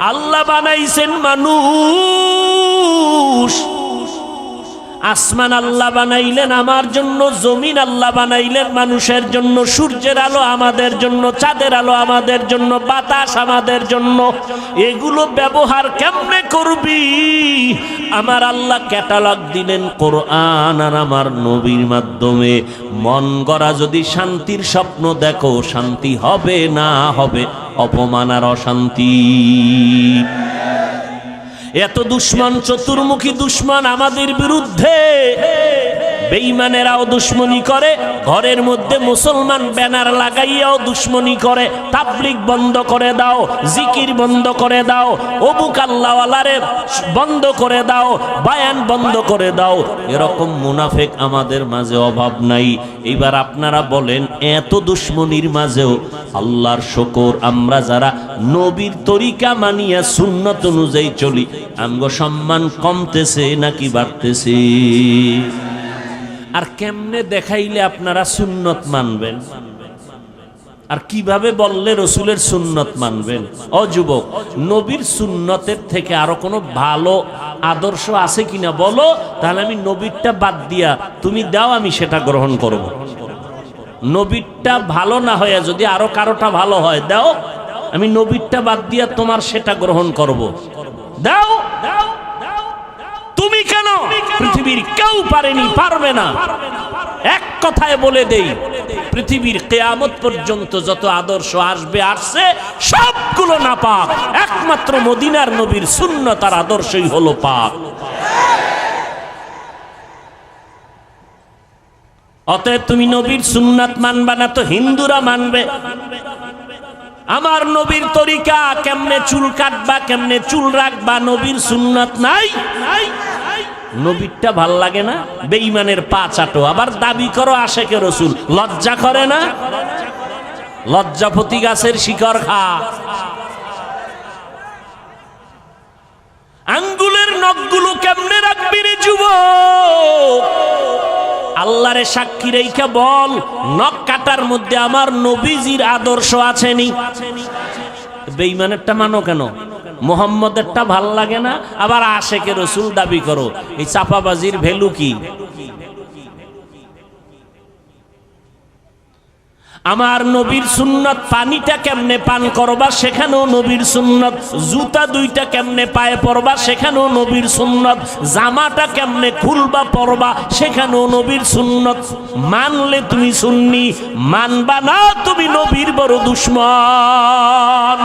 আল্লাহ বানাইছেন মানুষ। আসমান আল্লাহ বানাইলেন, আমার জন্য, জমিন আল্লাহ বানাইলেন, মানুষের জন্য, সূর্যের আলো আমাদের জন্য, চাঁদের আলো আমাদের জন্য, বাতাস আমাদের জন্য। এগুলো ব্যবহার কেমনে করবি? আমার আল্লাহ ক্যাটালগ দিলেন কোরআন আর আমার নবীর মাধ্যমে। মন গড়া যদি শান্তির স্বপ্ন দেখো, শান্তি হবে না হবে? অপমান আর অশান্তি। এত দুশ্মন, চতুর্মুখী দুশ্মন আমাদের বিরুদ্ধে। বেঈমানেরাও দুশ্মনী করে, ঘরের মধ্যে মুসলমান ব্যানার লাগাইয়াও দুশ্মনী করে। তাবলিক বন্ধ করে দাও, জিকির বন্ধ করে দাও, অবুক আল্লাহওয়ালারে বন্ধ করে দাও, বায়ান বন্ধ করে দাও। এরকম মুনাফেক আমাদের মাঝে অভাব নাই। এবার আপনারা বলেন এত দুশ্মনির মাঝেও আল্লাহর শকর, আমরা যারা নবীর তরিকা মানিয়া সুন্নত অনুযায়ী চলি, আমগো সম্মান কমতেছে নাকি বাড়তেছে? আর কেমনে দেখাইলে আপনারা সুন্নত মানবেন? আর কীভাবে বললে রসুলের সুন্নত মানবেন? অযুবক নবীর সুন্নতের থেকে আরও কোনো ভালো আদর্শ আছে কিনা বলো? তাহলে আমি নবীরটা বাদ দিয়া তুমি দাও, আমি সেটা গ্রহণ করব। নবীরটা ভালো না হয়ে যদি আরও কারোটা ভালো হয়, দাও। আমি নবীরটা বাদ দিয়া তোমার সেটা গ্রহণ করব। দাও। তুমি কেন? পৃথিবীর কেউ পারেনি, পারবে না। এক কথায় বলে দেই, পৃথিবীর কেয়ামত পর্যন্ত যত আদর্শ আসবে, আসছে, সবগুলো না পাক একমাত্র মদিনার নবীর শূন্য তার আদর্শই হলো পাক। অতএব তুমি নবীর সুন্নাত মানবা না তো হিন্দুরা মানবে। আমার নবীর তরিকা কেমনে চুল কাটবা, কেমনে চুল রাখবা, নবীর সুন্নাত নাই। নবীরটা ভালো লাগে না? বেঈমানের পা চাটো। আবার দাবি করো আশেকে রসুল, লজ্জা করে না? লজ্জাপতি গাছের শিকড় খা। আঙ্গুলের নখগুলো কেমনে রাখবি রে যুবক? আল্লাহরে সাক্ষী রেখে বল, নখ কাটার মধ্যে আমার নবীজির আদর্শ আছেনি। বেইমানেরটা মানো কেন? মোহাম্মদেরটা ভালো লাগে না? আবার আশেকে রসুল দাবি করো, এই চাপাবাজির ভ্যালু কি? আমার নবীর সুন্নত পানিটা কেমনে পান করবা সেখানেও নবীর সুন্নত, জুতা দুইটা কেমনে পায়ে পরবা সেখানেও নবীর সুন্নত, জামাটা কেমনে খুলবা পরবা সেখানেও নবীর সুন্নত। মানলে তুমি সুন্নি, মানবা না তুমি নবীর বড় দুশ্মন।